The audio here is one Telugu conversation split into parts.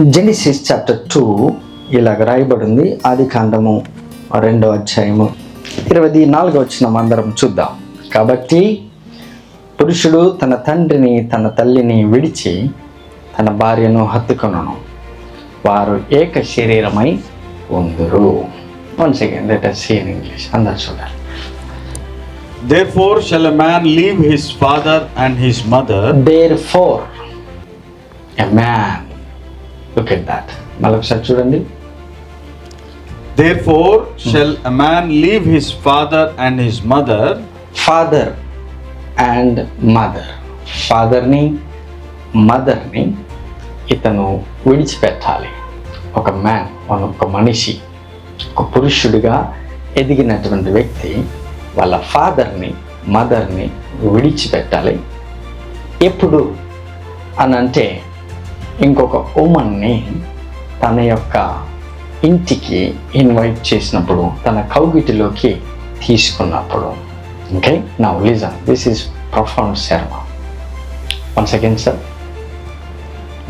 జెనిసిస్ చాప్టర్ టూ ఇలాగ రాయబడింది. ఆది కాండము రెండో అధ్యాయము ఇరవై నాలుగో వచ్చిన అందరం చూద్దాం. కాబట్టి పురుషుడు తన తండ్రిని తన తల్లిని విడిచి తన భార్యను హత్తుకొనను. వారు ఏక శరీరమై ఉందరు. Once again let us see in English అందరు చూడాలి. Therefore shall a man leave his father and his mother. For a man look at that మళ్ళీ ఒకసారి చూడండి. Therefore shall a man leave his father and his mother. Father and mother ఫాదర్ని మదర్ని ఇతను విడిచిపెట్టాలి. ఒక మ్యాన్ ఒక మనిషి ఒక పురుషుడిగా ఎదిగినటువంటి వ్యక్తి వాళ్ళ ఫాదర్ని మదర్ని విడిచిపెట్టాలి. ఎప్పుడు అని అంటే ఇంకొక ఉమన్ని తన యొక్క ఇంటికి ఇన్వైట్ చేసినప్పుడు తన కౌగిటిలోకి తీసుకున్నప్పుడు. ఓకే నా listen this is profound Sharma once again sir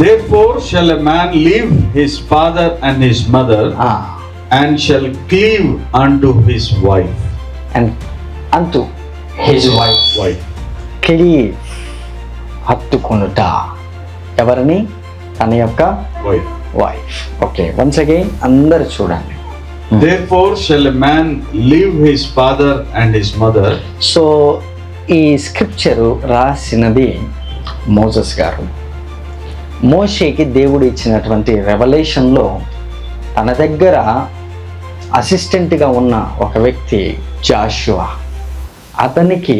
Therefore shall a man leave his father and his mother and shall cleave unto his wife. And unto his wife Wife. Cleave హత్తుకొనుట. ఎవరిని? తన యొక్క. వైఫ్ ఓకే వన్స్ అగైన్ అందరు చూడండి. Therefore shall a man leave his father and his mother. So ఈ స్క్రిప్చరు రాసినది మోజస్ గారు. మోషేకి దేవుడు ఇచ్చినటువంటి రెవల్యూషన్లో తన దగ్గర అసిస్టెంట్గా ఉన్న ఒక వ్యక్తి జాషువా. అతనికి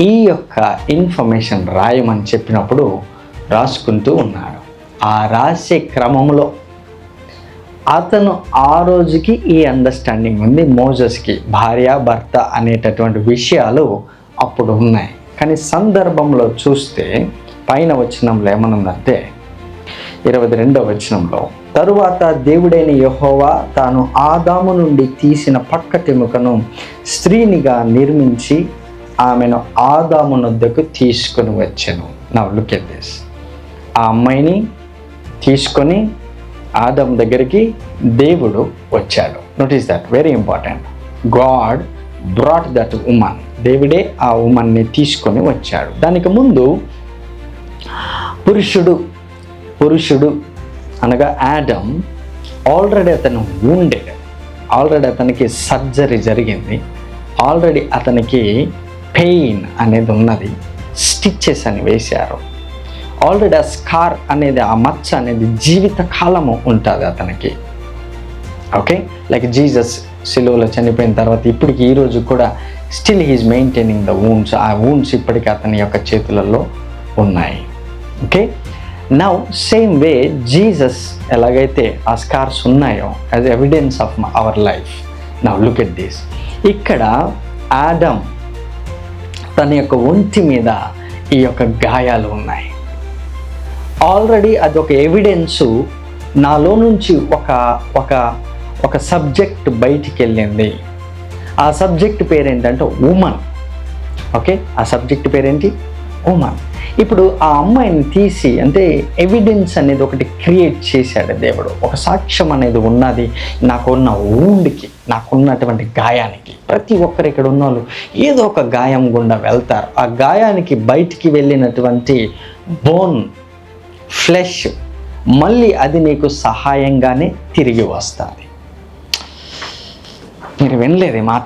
ఈ యొక్క ఇన్ఫర్మేషన్ రాయమని చెప్పినప్పుడు రాసుకుంటూ ఉన్నాడు ఆ రాసే క్రమంలో అతను ఆ రోజుకి ఈ అండర్స్టాండింగ్ ఉంది. మోజస్కి భార్య భర్త అనేటటువంటి విషయాలు అప్పుడు ఉన్నాయి. కానీ సందర్భంలో చూస్తే పైన వచనంలో ఏమనుందంటే ఇరవై రెండవ వచనంలో తరువాత దేవుడైన యహోవా తాను ఆదాము నుండి తీసిన పక్కటెముకను స్త్రీనిగా నిర్మించి ఆమెను ఆదాము నొద్దకు తీసుకొని వచ్చాను. నా లుక్ ఎట్ దిస్ ఆ అమ్మాయిని తీసుకొని ఆదం దగ్గరికి దేవుడు వచ్చాడు. Notice that very important God brought that woman దేవుడే ఆ ఉమన్ని తీసుకొని వచ్చాడు. దానికి ముందు పురుషుడు పురుషుడు అనగా యాడమ్ ఆల్రెడీ అతను wounded. ఆల్రెడీ అతనికి సర్జరీ జరిగింది. ఆల్రెడీ అతనికి పెయిన్ అనేది ఉన్నది. స్టిచ్చెస్ అని వేశారు. ఆల్రెడీ ఆ స్కార్ అనేది ఆ మచ్చ అనేది జీవిత కాలము ఉంటుంది అతనికి. ఓకే? లైక్ జీజస్ సిలువలో చనిపోయిన తర్వాత ఇప్పటికి ఈరోజు కూడా still he's maintaining the wounds ఆ వూన్స్ ఇప్పటికీ అతని యొక్క చేతులలో ఉన్నాయి. Okay? Now same way Jesus ఎలాగైతే ఆ స్కార్స్ ఉన్నాయో as evidence of our life now look at this ఇక్కడ ఆడమ్ తన యొక్క ఒంటి మీద ఈ యొక్క గాయాలు ఉన్నాయి. ఆల్రెడీ అది ఒక ఎవిడెన్సు నాలో నుంచి ఒక ఒక ఒక సబ్జెక్ట్ బయటికి వెళ్ళింది ఆ సబ్జెక్ట్ పేరేంటంటే ఉమన్. ఓకే? ఆ సబ్జెక్ట్ పేరేంటి? ఉమన్. ఇప్పుడు ఆ అమ్మాయిని తీసి అంటే ఎవిడెన్స్ అనేది ఒకటి క్రియేట్ చేశాడు దేవుడు. ఒక సాక్ష్యం అనేది ఉన్నది నాకున్న ఊండ్కి నాకున్నటువంటి గాయానికి. ప్రతి ఒక్కరు ఇక్కడ ఉన్న వాళ్ళు ఏదో ఒక గాయం గుండా వెళ్తారు. ఆ గాయానికి బయటికి వెళ్ళినటువంటి బోన్ ఫ్లెష్ మళ్ళీ అది నీకు సహాయంగానే తిరిగి వస్తుంది. మీరు వినలేదు మాట.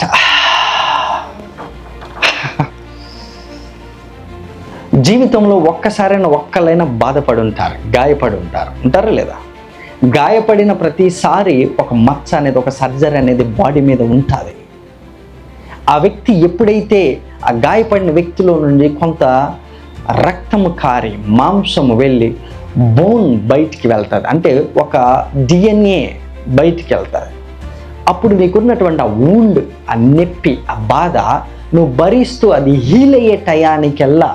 జీవితంలో ఒక్కసారైనా ఒక్కలైనా బాధపడి ఉంటారు గాయపడి ఉంటారు. ఉంటారా లేదా? గాయపడిన ప్రతిసారి ఒక మచ్చ అనేది ఒక సర్జరీ అనేది బాడీ మీద ఉంటుంది. ఆ వ్యక్తి ఎప్పుడైతే ఆ గాయపడిన వ్యక్తిలో నుండి కొంత రక్తము కారి మాంసము వెళ్ళి బోన్ బయటికి వెళ్తుంది. అంటే ఒక డిఎన్ఏ బయటికి వెళ్తుంది. అప్పుడు నీకున్నటువంటి ఆ ఊండ్ ఆ నొప్పి ఆ బాధ నువ్వు భరిస్తూ అది హీల్ అయ్యే టయానికెల్లా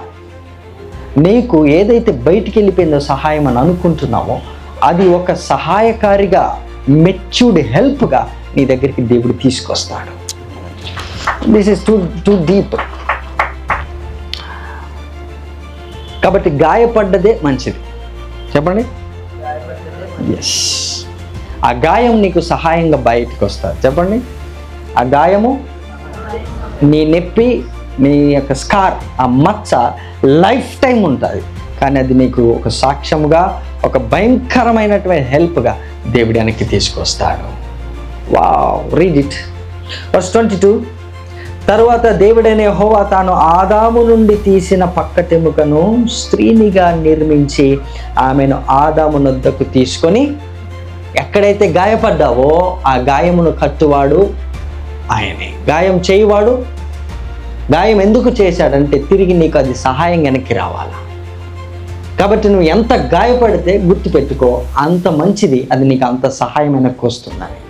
నీకు ఏదైతే బయటికి వెళ్ళిపోయిందో సహాయం అని అనుకుంటున్నావో అది ఒక సహాయకారిగా మెచ్యూర్డ్ హెల్ప్గా నీ దగ్గరికి దేవుడు తీసుకొస్తాడు. This is too too deep కాబట్టి గాయపడ్డదే మంచిది. చెప్పండి. ఎస్ ఆ గాయం నీకు సహాయంగా బయటకు వస్తుంది చెప్పండి. ఆ గాయము నీ నొప్పి నీ యొక్క స్కార్ ఆ మచ్చ లైఫ్ టైం ఉంటుంది. కానీ అది నీకు ఒక సాక్ష్యముగా ఒక భయంకరమైనటువంటి హెల్ప్గా దేవుడి వెనక్కి తీసుకొస్తాడు. We read it first twenty two తరువాత దేవుడైన హోవా తాను ఆదాము నుండి తీసిన పక్కటెముకను స్త్రీనిగా నిర్మించి ఆమెను ఆదాము నొద్దకు తీసుకొని ఎక్కడైతే గాయపడ్డావో ఆ గాయమును కట్టువాడు ఆయనే. గాయం చేయువాడు? గాయం ఎందుకు చేశాడంటే తిరిగి నీకు అది సహాయం వెనక్కి రావాలా. కాబట్టి నువ్వు ఎంత గాయపడితే గుర్తుపెట్టుకో అంత మంచిది అది నీకు అంత సహాయం వెనక్కి వస్తుందని.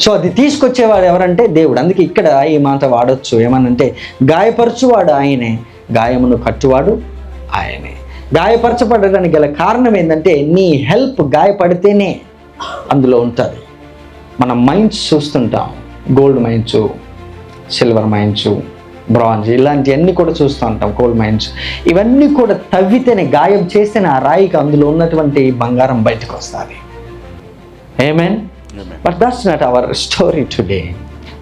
సో అది తీసుకొచ్చేవాడు ఎవరంటే దేవుడు. అందుకే ఇక్కడ ఈ మాట వాడొచ్చు. ఏమనంటే గాయపరచువాడు ఆయనే గాయమును కట్టువాడు ఆయనే. గాయపరచబడడానికి గల కారణం ఏంటంటే నీ హెల్ప్ గాయపడితేనే అందులో ఉంటుంది. మనం మైండ్స్ చూస్తుంటాం. Gold mines silver mines bronze ఇలాంటివన్నీ కూడా చూస్తూ ఉంటాం గోల్డ్ మైన్స్. ఇవన్నీ కూడా తవ్వితేనే గాయం చేస్తేనే ఆ రాయికి అందులో ఉన్నటువంటి బంగారం బయటకు వస్తుంది amen but that's not our story today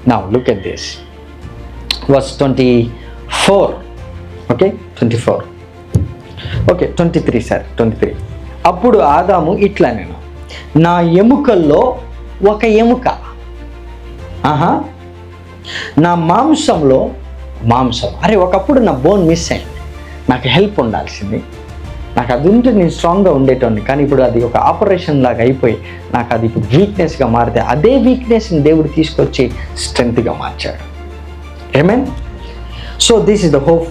now look at this verse twenty four okay twenty four okay twenty three sir twenty three అప్పుడు ఆదాము ఇట్లా నేను నా ఎముకల్లో ఒక ఎముక. ఆహా. నా మాంసంలో మాంసం. అరే ఒకప్పుడు నా బోన్ మిస్ అయింది. నాకు హెల్ప్ ఉండాల్సింది. నాకు అది ఉంటే నేను స్ట్రాంగ్గా ఉండేటోడిని కానీ ఇప్పుడు అది ఒక ఆపరేషన్ లాగా అయిపోయి నాకు అది ఇప్పుడు వీక్నెస్గా మారితే అదే వీక్నెస్ని దేవుడు తీసుకొచ్చి స్ట్రెంగ్త్గా మార్చాడు. Amen so this is the hope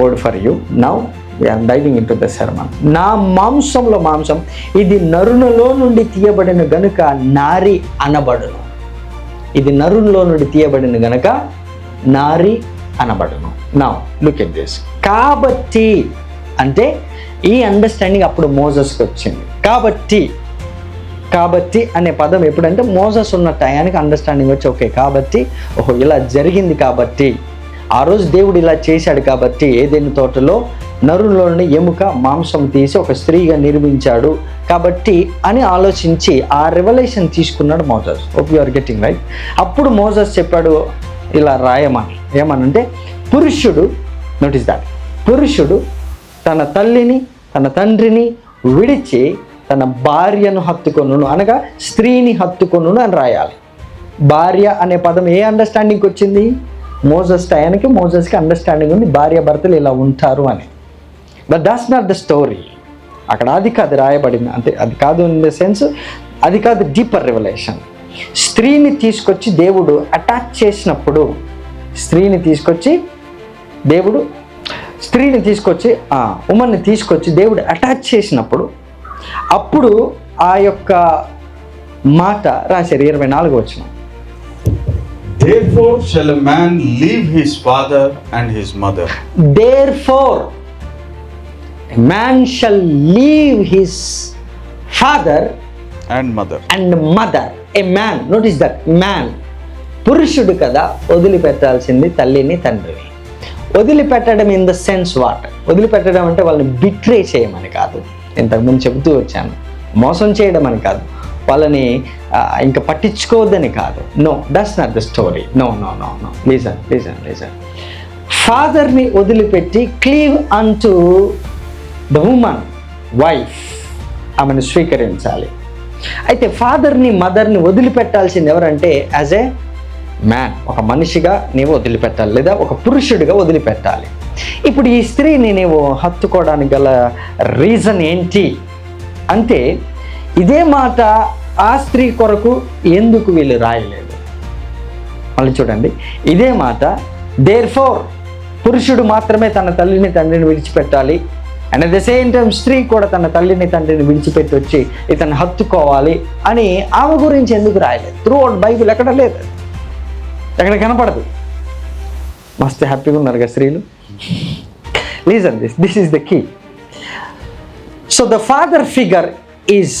word for you now we're diving into the sermon నా మాంసంలో మాంసం ఇది నరునలో నుండి తీయబడిన గనుక నారి అనబడును. ఇది నరునిలో నుండి తీయబడిన గనుక నారి అనబడును. నా లుక్ ఎట్ దిస్ కాబట్టి అంటే ఈ అండర్స్టాండింగ్ అప్పుడు మోజస్కి వచ్చింది. కాబట్టి కాబట్టి అనే పదం ఎప్పుడంటే మోజస్ ఉన్న టయానికి అండర్స్టాండింగ్ వచ్చి ఓకే కాబట్టి ఓహో ఇలా జరిగింది కాబట్టి ఆ రోజు దేవుడు ఇలా చేశాడు కాబట్టి ఏదైనా తోటలో నరులోని ఎముక మాంసం తీసి ఒక స్త్రీగా నిర్మించాడు కాబట్టి అని ఆలోచించి ఆ రెవల్యూషన్ తీసుకున్నాడు Moses. Hope you are getting right అప్పుడు మోజస్ చెప్పాడు ఇలా రాయమని. ఏమనంటే పురుషుడు నోటీస్ దాట్ పురుషుడు తన తల్లిని తన తండ్రిని విడిచి తన భార్యను హత్తుకొనును అనగా స్త్రీని హత్తుకొనును అని రాయాలి. భార్య అనే పదం ఏ అండర్స్టాండింగ్కి వచ్చింది? మోజస్ టయానికి మోజస్కి అండర్స్టాండింగ్ ఉంది. భార్య భర్తలు ఇలా ఉంటారు అని. But that's not the story అక్కడ అది కాదు రాయబడింది. అంటే అది కాదు ఇన్ ద సెన్స్ అది కాదు డీపర్ రెవల్యూషన్ స్త్రీని తీసుకొచ్చి దేవుడు అటాచ్ చేసినప్పుడు స్త్రీని తీసుకొచ్చి దేవుడు స్త్రీని తీసుకొచ్చి ఆ ఉమన్ని తీసుకొచ్చి దేవుడు అటాచ్ చేసినప్పుడు అప్పుడు ఆ యొక్క మాట రాశారు ఇరవై నాలుగు వచ్చిన Therefore shall a man leave his father and his mother, therefore man shall leave his father and mother. And mother a man notice that man పురుషుడు కదా వదిలిపెట్టాల్సింది తల్లిని తండ్రిని. వదిలిపెట్టడం ఇన్ ద సెన్స్ వాట్ వదిలిపెట్టడం అంటే వాళ్ళని బిట్రే చేయమని కాదు. ఇంతకుముందు చెబుతూ వచ్చాను. మోసం చేయడం అని కాదు. వాళ్ళని ఇంకా పట్టించుకోవద్దని కాదు. No that's not the story no no no no listen listen listen ఫాదర్ని వదిలిపెట్టి క్లీవ్ అంటూ ద ఉమన్ వైఫ్ ఆమెను స్వీకరించాలి. అయితే ఫాదర్ని మదర్ని వదిలిపెట్టాల్సింది ఎవరంటే యాజ్ ఏ మ్యాన్ ఒక మనిషిగా నీవు వదిలిపెట్టాలి లేదా ఒక పురుషుడిగా వదిలిపెట్టాలి. ఇప్పుడు ఈ స్త్రీని నీవు హత్తుకోవడానికి గల రీజన్ ఏంటి? అంటే ఇదే మాట ఆ స్త్రీ కొరకు ఎందుకు వీళ్ళు రాయలేదు? మళ్ళీ చూడండి. ఇదే మాట దేర్ ఫోర్ పురుషుడు మాత్రమే తన తల్లిని తండ్రిని విడిచిపెట్టాలి. And at the same time స్త్రీ కూడా తన తల్లిని తండ్రిని విడిచిపెట్టి వచ్చి ఇతను హత్తుకోవాలి అని ఆమె గురించి ఎందుకు రాయలేదు? త్రూ అవుట్ బైబిల్ ఎక్కడ లేదు. ఎక్కడ కనపడదు. మస్తు హ్యాపీగా ఉన్నారు కదా స్త్రీలు. Listen this this is the key so the father figure is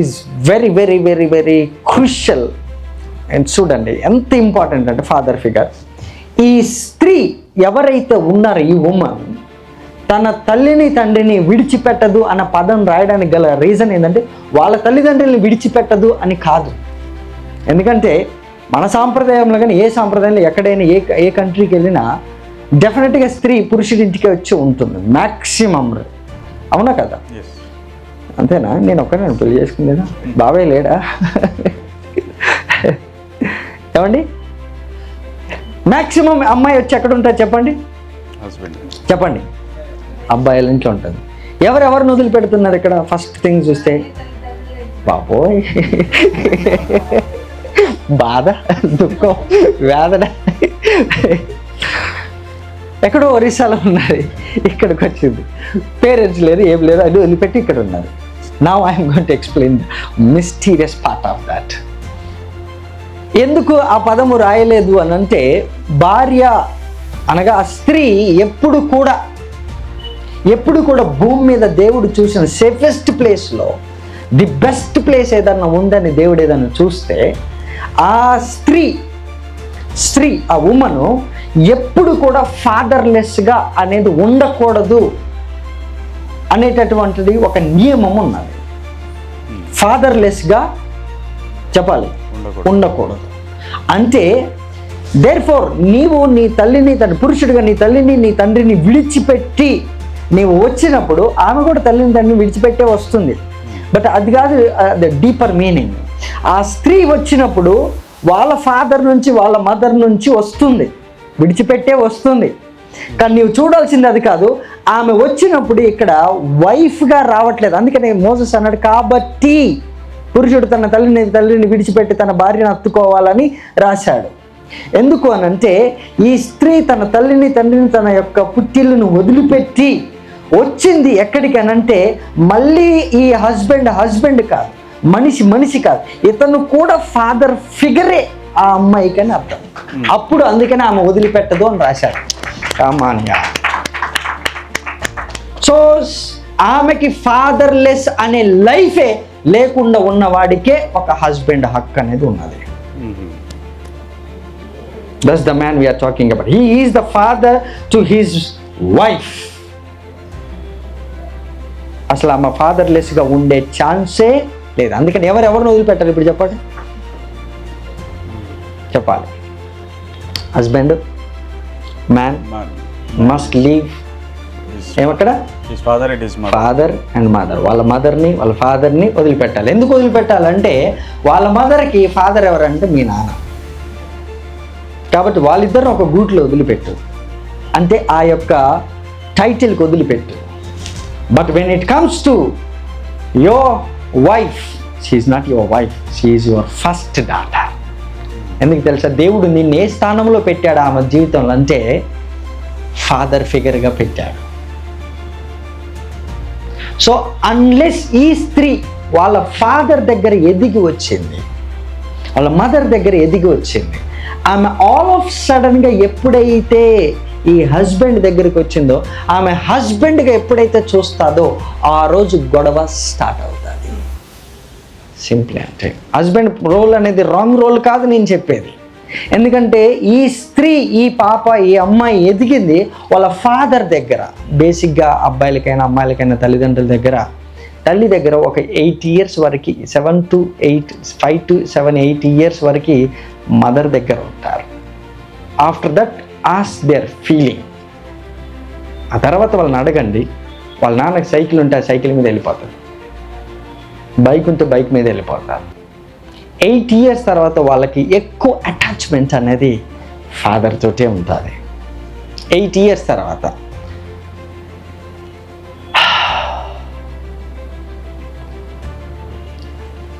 is very very very very crucial and చూడండి ఎంత ఇంపార్టెంట్ అంటే ఫాదర్ ఫిగర్ ఈ స్త్రీ ఎవరైతే ఉన్నారో ఈ ఉమన్ తన తల్లిని తండ్రిని విడిచిపెట్టదు అన్న పదం రాయడానికి గల రీజన్ ఏంటంటే వాళ్ళ తల్లిదండ్రుల్ని విడిచిపెట్టదు అని కాదు. ఎందుకంటే మన సాంప్రదాయంలో కానీ ఏ సాంప్రదాయంలో ఎక్కడైనా ఏ ఏ కంట్రీకి వెళ్ళినా డెఫినెట్గా స్త్రీ పురుషుడి ఇంటికి వచ్చి ఉంటుంది. మ్యాక్సిమం అవునా కదా? అంతేనా? నేను ఒక్కనే నేను పెళ్ళి చేసుకునేదా బాబాయ్ లేడా? ఏమండి? మ్యాక్సిమం అమ్మాయి వచ్చి ఎక్కడ ఉంటుంది చెప్పండి? చెప్పండి. అబ్బాయిల ఇంట్లో ఉంటుంది. ఎవరెవరిని వదిలిపెడుతున్నారు ఇక్కడ? ఫస్ట్ థింగ్ చూస్తే. బాబోయ్. బాధ దుఃఖం వేదన. ఎక్కడో ఒరిస్సాలో ఉన్నది ఇక్కడికి వచ్చింది. పేరెంట్స్ లేరు ఏం లేరు అది వదిలిపెట్టి ఇక్కడ ఉన్నారు. నా I'm going to explain mysterious part of that ఎందుకు ఆ పదము రాయలేదు అని అంటే భార్య అనగా ఆ స్త్రీ ఎప్పుడు కూడా ఎప్పుడు కూడా భూమి మీద దేవుడు చూసిన సేఫెస్ట్ ప్లేస్లో ది బెస్ట్ ప్లేస్ ఏదన్నా ఉందని దేవుడు ఏదన్నా చూస్తే ఆ స్త్రీ స్త్రీ ఆ ఉమను ఎప్పుడు కూడా ఫాదర్లెస్గా అనేది ఉండకూడదు అనేటటువంటిది ఒక నియమం ఉన్నది. ఫాదర్లెస్గా చెప్పాలి. ఉండకూడదు. అంటే దేర్ ఫోర్ నీవు నీ తల్లిని తన పురుషుడిగా నీ తల్లిని నీ తండ్రిని విడిచిపెట్టి నీవు వచ్చినప్పుడు ఆమె కూడా తల్లిని తండ్రిని విడిచిపెట్టే వస్తుంది. బట్ అది కాదు ద డీపర్ మీనింగ్ ఆ స్త్రీ వచ్చినప్పుడు వాళ్ళ ఫాదర్ నుంచి వాళ్ళ మదర్ నుంచి వస్తుంది. విడిచిపెట్టే వస్తుంది. కానీ నీవు చూడాల్సింది అది కాదు ఆమె వచ్చినప్పుడు ఇక్కడ వైఫ్గా రావట్లేదు. అందుకనే మోసస్ అన్నాడు కాబట్టి పురుషుడు తన తల్లిని తల్లిని విడిచిపెట్టి తన భార్యను అత్తుకోవాలని రాశాడు. ఎందుకు అనంటే ఈ స్త్రీ తన తల్లిని తండ్రిని తన యొక్క పుట్టిల్లును వదిలిపెట్టి వచ్చింది ఎక్కడికి అనంటే మళ్ళీ ఈ హస్బెండ్ హస్బెండ్ కాదు. మనిషి మనిషి కాదు. ఇతను కూడా ఫాదర్ ఫిగరే ఆ అమ్మాయికి అని అర్థం. అప్పుడు అందుకని ఆమె వదిలిపెట్టదు అని రాశాడు సామాన్య సో ఆమెకి ఫాదర్లెస్ అనే లైఫే లేకుండా ఉన్నవాడికే ఒక హస్బెండ్ హక్ అనేది ఉన్నది. Thus the man we're talking about he is the father to his wife అసలు ఆమె ఫాదర్లెస్గా ఉండే ఛాన్సే లేదు అందుకని ఎవరు ఎవరిని వదిలిపెట్టారు ఇప్పుడు చెప్పండి. చెప్పాలి. హస్బెండ్ మ్యాన్ మస్ట్ లీవ్ ఏమక్కడ ఫాదర్ ఇట్ అండ్ మదర్ వాళ్ళ మదర్ని వాళ్ళ ఫాదర్ని వదిలిపెట్టాలి. ఎందుకు వదిలిపెట్టాలంటే వాళ్ళ మదర్కి ఫాదర్ ఎవరంటే మీ నాన్న. కాబట్టి వాళ్ళిద్దరు ఒక గూట్లో వదిలిపెట్టు. అంటే ఆ యొక్క టైటిల్కి వదిలిపెట్టు. But when it comes to your wife she's not your wife she's your first daughter ఎందుకు తెలుసా? దేవుడు నిన్ను ఏ స్థానంలో పెట్టాడు ఆమె జీవితంలో? అంటే ఫాదర్ ఫిగర్గా పెట్టాడు. సో అన్లెస్ ఈ స్త్రీ వాళ్ళ ఫాదర్ దగ్గర ఎదిగి వచ్చింది వాళ్ళ మదర్ దగ్గర ఎదిగి వచ్చింది ఆమె ఆల్ ఆఫ్ సడన్గా ఎప్పుడైతే ఈ హస్బెండ్ దగ్గరికి వచ్చిందో ఆమె హస్బెండ్గా ఎప్పుడైతే చూస్తాదో ఆ రోజు గొడవ స్టార్ట్ అవుతుంది. సింప్లీ అంటే హస్బెండ్ రోల్ అనేది రాంగ్ రోల్ కాదు నేను చెప్పేది. ఎందుకంటే ఈ స్త్రీ ఈ పాప ఈ అమ్మాయి ఎదిగింది వాళ్ళ ఫాదర్ దగ్గర. బేసిక్గా అబ్బాయిలకైనా అమ్మాయిలకైనా తల్లిదండ్రుల దగ్గర. తల్లి దగ్గర ఒక ఎయిట్ ఇయర్స్ వరకు seven to eight five to seven eight years వరకు మదర్ దగ్గర ఉంటారు. After that as their feeling ఆ తర్వాత వాళ్ళని అడగండి. వాళ్ళ నాన్నకి సైకిల్ ఉంటే ఆ సైకిల్ మీద వెళ్ళిపోతారు. బైక్ ఉంటే బైక్ మీద వెళ్ళిపోతారు ఎయిట్ ఇయర్స్ తర్వాత వాళ్ళకి ఎక్కువ అటాచ్మెంట్ అనేది ఫాదర్ తోటే ఉంటుంది. ఎయిట్ ఇయర్స్ తర్వాత.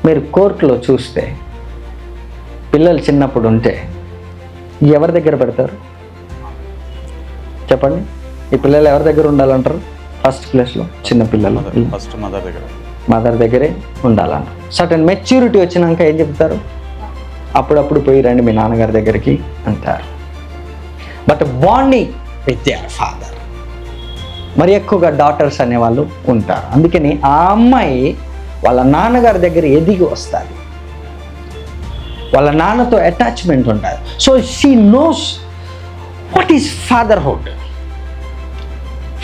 మీరు కోర్టులో చూస్తే పిల్లలు చిన్నప్పుడు ఉంటే ఎవరి దగ్గర పెడతారు? చెప్పండి. ఈ పిల్లలు ఎవరి దగ్గర ఉండాలంటారు? ఫస్ట్ ప్లేస్లో చిన్న పిల్లలు. ఫస్ట్ మదర్ దగ్గర. మదర్ దగ్గరే ఉండాలన్న. సటన్ మెచ్యూరిటీ వచ్చినాక ఏం చెప్తారు? అప్పుడప్పుడు పోయి రండి మీ నాన్నగారి దగ్గరికి అంటారు. But bonding with your father మరి ఎక్కువగా డాటర్స్ అనేవాళ్ళు ఉంటారు. అందుకని ఆ అమ్మాయి వాళ్ళ నాన్నగారి దగ్గర ఎదిగి వస్తుంది. వాళ్ళ నాన్నతో అటాచ్మెంట్ ఉంటుంది so she knows what is fatherhood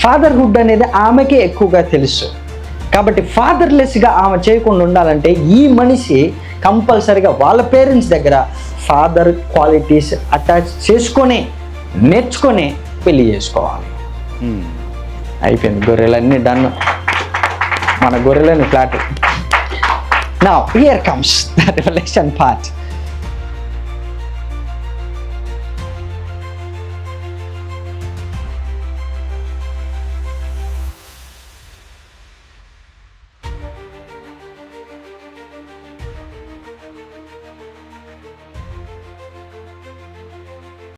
fatherhood అనేది ఆమెకే ఎక్కువగా తెలుసు. కాబట్టి ఫాదర్లెస్గా ఆమె చేయకుండా ఉండాలంటే ఈ మనిషి కంపల్సరిగా వాళ్ళ పేరెంట్స్ దగ్గర ఫాదర్ క్వాలిటీస్ అటాచ్ చేసుకొని నేర్చుకొని పెళ్ళి చేసుకోవాలి. అయిపోయింది గొర్రెలన్నీ డన్ మన గొర్రెలని ఫ్లాట్ నా హియర్ కమ్స్ ద పార్ట్